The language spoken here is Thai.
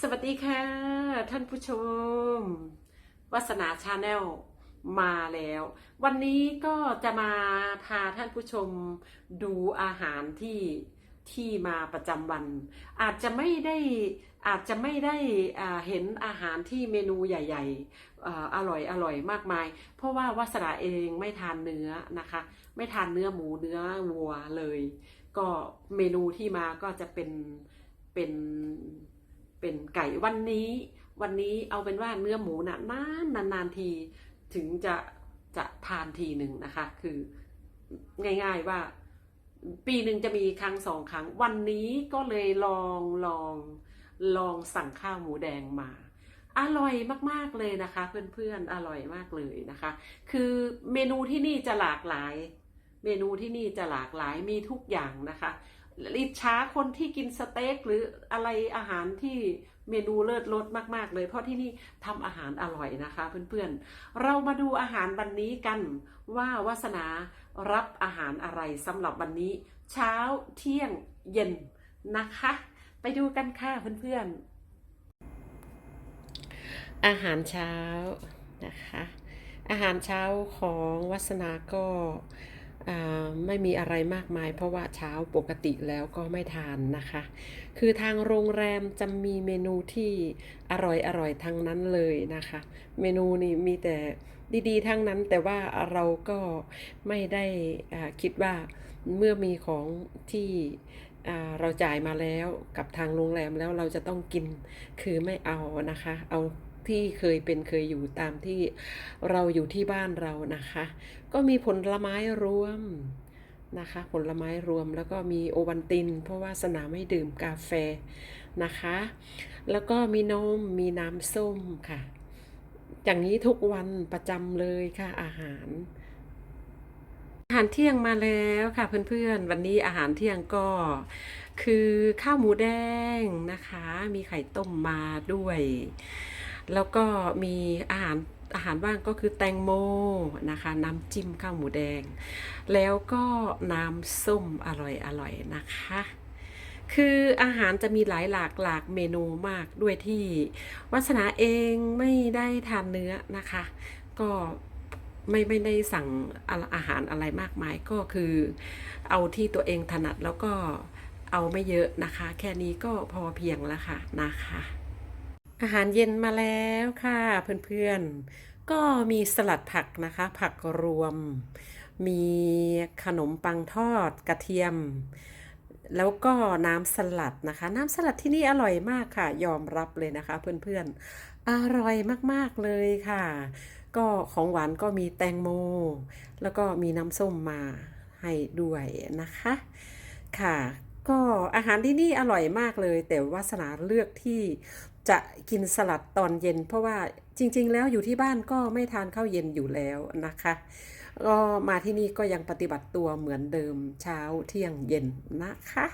สวัสดีค่ะ ท่านผู้ชม วัสนาชาแนลมาแล้ว วันนี้ก็จะมาพาท่านผู้ชมดูอาหารที่ที่มาประจำวัน อาจจะไม่ได้อาจจะไม่ได้เห็นอาหารที่เมนูใหญ่ ๆอ่าอร่อยอร่อยมากมาย เพราะว่าวัสนาเองไม่ทานเนื้อนะคะ ไม่ทานเนื้อหมูเนื้อวัวเลย ก็เมนูที่มาก็จะเป็นเป็น เป็นไก่วันนี้ วันนี้เอาเป็นว่าเนื้อหมูน่ะนานนานนานทีถึงจะจะทานทีหนึ่งนะคะ คือง่ายๆว่า ปีหนึ่งจะมีครั้งสองครั้ง วันนี้ก็เลยลองลองลองสั่งข้าวหมูแดงมา อร่อยมากๆเลยนะคะ เพื่อนๆอร่อยมากเลยนะคะ คือเมนูที่นี่จะหลากหลาย เมนูที่นี่จะหลากหลายมีทุกอย่างนะคะ อิจฉาคนที่กินสเต็กหรืออะไรอาหารที่เมนูเลิศรสมาก ๆ เลย เพราะที่นี่ทำอาหารอร่อยนะคะเพื่อนๆ เรามาดูอาหารวันนี้กันว่าวาสนารับอาหารอะไรสำหรับวันนี้ เช้าเที่ยงเย็นนะคะ ไปดูกันค่ะเพื่อนๆ อาหารเช้านะคะ อาหารเช้าของวัสนาก็ ไม่มีอะไรมากมาย เพราะว่าเช้าปกติแล้วก็ไม่ทานนะคะ คือทางโรงแรมจะมีเมนูที่อร่อยอร่อยทั้งนั้นเลยนะคะ เมนูนี่มีแต่ดีๆ ทั้งนั้นแต่ว่าเราก็ไม่ได้อ่าคิดว่าเมื่อมีของที่เราจ่ายมาแล้วกับทางโรงแรมแล้วเราจะต้องกินคือไม่เอานะคะ เอา ที่เคยเป็นเคยอยู่ตามที่เราอยู่ที่บ้านเรานะคะ ก็มีผลไม้รวมนะคะ ผลไม้รวมแล้วก็มีโอวัลติน เพราะว่าสนามไม่ดื่มกาแฟนะคะ แล้วก็มีนมมีน้ำส้มค่ะ อย่างนี้ทุกวันประจำเลยค่ะอาหารอาหารเที่ยงมาแล้วค่ะเพื่อนๆ วันนี้อาหารเที่ยงก็คือข้าวหมูแดงนะคะ มีไข่ต้มมาด้วย แล้วก็มีอาหารอาหารว่างก็คือแตงโมนะคะ น้ำจิ้มข้าวหมูแดง แล้วก็น้ำส้มอร่อยอร่อยนะคะ คืออาหารจะมีหลายหลากหลากเมนูมากด้วยที่วัสนาเองไม่ได้ทานเนื้อนะคะ ก็ไม่ไม่ได้สั่งอาหารอะไรมากมายก็คือเอาที่ตัวเองถนัดแล้วก็เอาไม่เยอะนะคะ แค่นี้ก็พอเพียงแล้วค่ะนะคะ อาหารเย็นมาแล้วค่ะเพื่อนๆ ก็มีสลัดผักนะคะ ผักรวม มีขนมปังทอดกระเทียม แล้วก็น้ำสลัดนะคะ น้ำสลัดที่นี่อร่อยมากค่ะ ยอมรับเลยนะคะเพื่อนๆ อร่อยมากๆเลยค่ะ ก็ของหวานก็มีแตงโม แล้วก็มีน้ำส้มมาให้ด้วยนะคะ ค่ะ ก็อาหารที่นี่อร่อยมากเลย แต่วาสนาเลือกที่จะกินสลัดตอนเย็น เพราะว่าจริง ๆ แล้วอยู่ที่บ้านก็ไม่ทานข้าวเย็นอยู่แล้วนะคะก็มาที่นี่ก็ยังปฏิบัติตัวเหมือนเดิมเช้าเที่ยงเย็นนะคะ